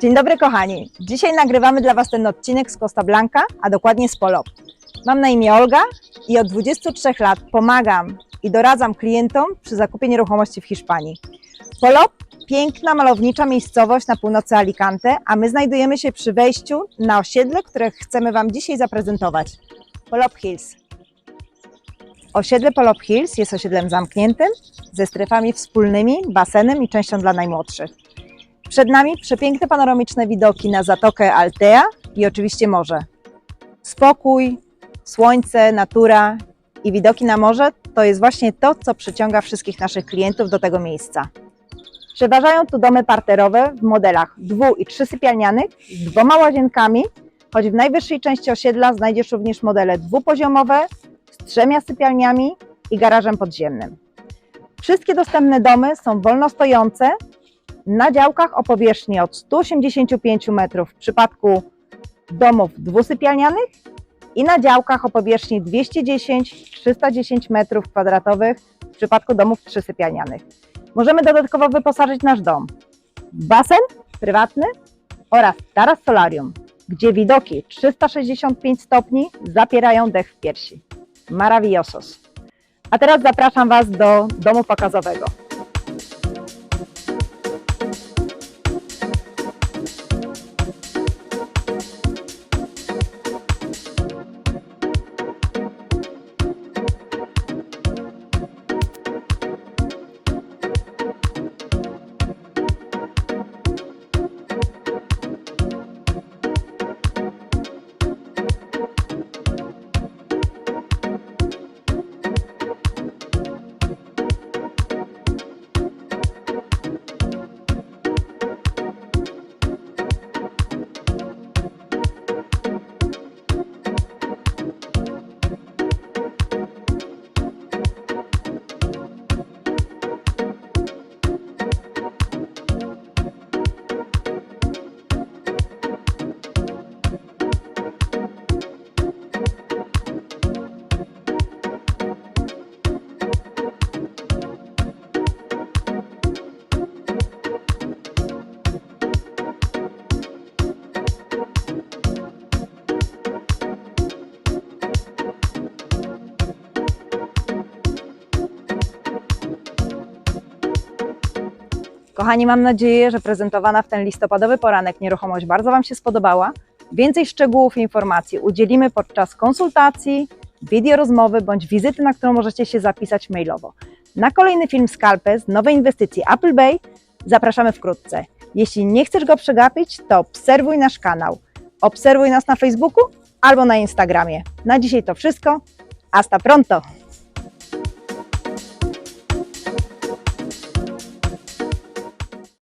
Dzień dobry kochani. Dzisiaj nagrywamy dla Was ten odcinek z Costa Blanca, a dokładnie z Polop. Mam na imię Olga i od 23 lat pomagam i doradzam klientom przy zakupie nieruchomości w Hiszpanii. Polop piękna, malownicza miejscowość na północy Alicante, a my znajdujemy się przy wejściu na osiedle, które chcemy Wam dzisiaj zaprezentować. Polop Hills. Osiedle Polop Hills jest osiedlem zamkniętym, ze strefami wspólnymi, basenem i częścią dla najmłodszych. Przed nami przepiękne panoramiczne widoki na Zatokę Altea i oczywiście morze. Spokój, słońce, natura i widoki na morze to jest właśnie to, co przyciąga wszystkich naszych klientów do tego miejsca. Przeważają tu domy parterowe w modelach dwu- i trzysypialnianych z dwoma łazienkami, choć w najwyższej części osiedla znajdziesz również modele dwupoziomowe z trzema sypialniami i garażem podziemnym. Wszystkie dostępne domy są wolno stojące na działkach o powierzchni od 185 metrów w przypadku domów dwusypialnianych i na działkach o powierzchni 210-310 metrów kwadratowych w przypadku domów trzysypialnianych. Możemy dodatkowo wyposażyć nasz dom w basen prywatny oraz taras solarium, gdzie widoki 365 stopni zapierają dech w piersi. Maravillosos. A teraz zapraszam Was do domu pokazowego. Kochani, mam nadzieję, że prezentowana w ten listopadowy poranek nieruchomość bardzo Wam się spodobała. Więcej szczegółów i informacji udzielimy podczas konsultacji, wideo rozmowy bądź wizyty, na którą możecie się zapisać mailowo. Na kolejny film Skalpę z nowej inwestycji Apple Bay zapraszamy wkrótce. Jeśli nie chcesz go przegapić, to obserwuj nasz kanał. Obserwuj nas na Facebooku albo na Instagramie. Na dzisiaj to wszystko. Hasta pronto!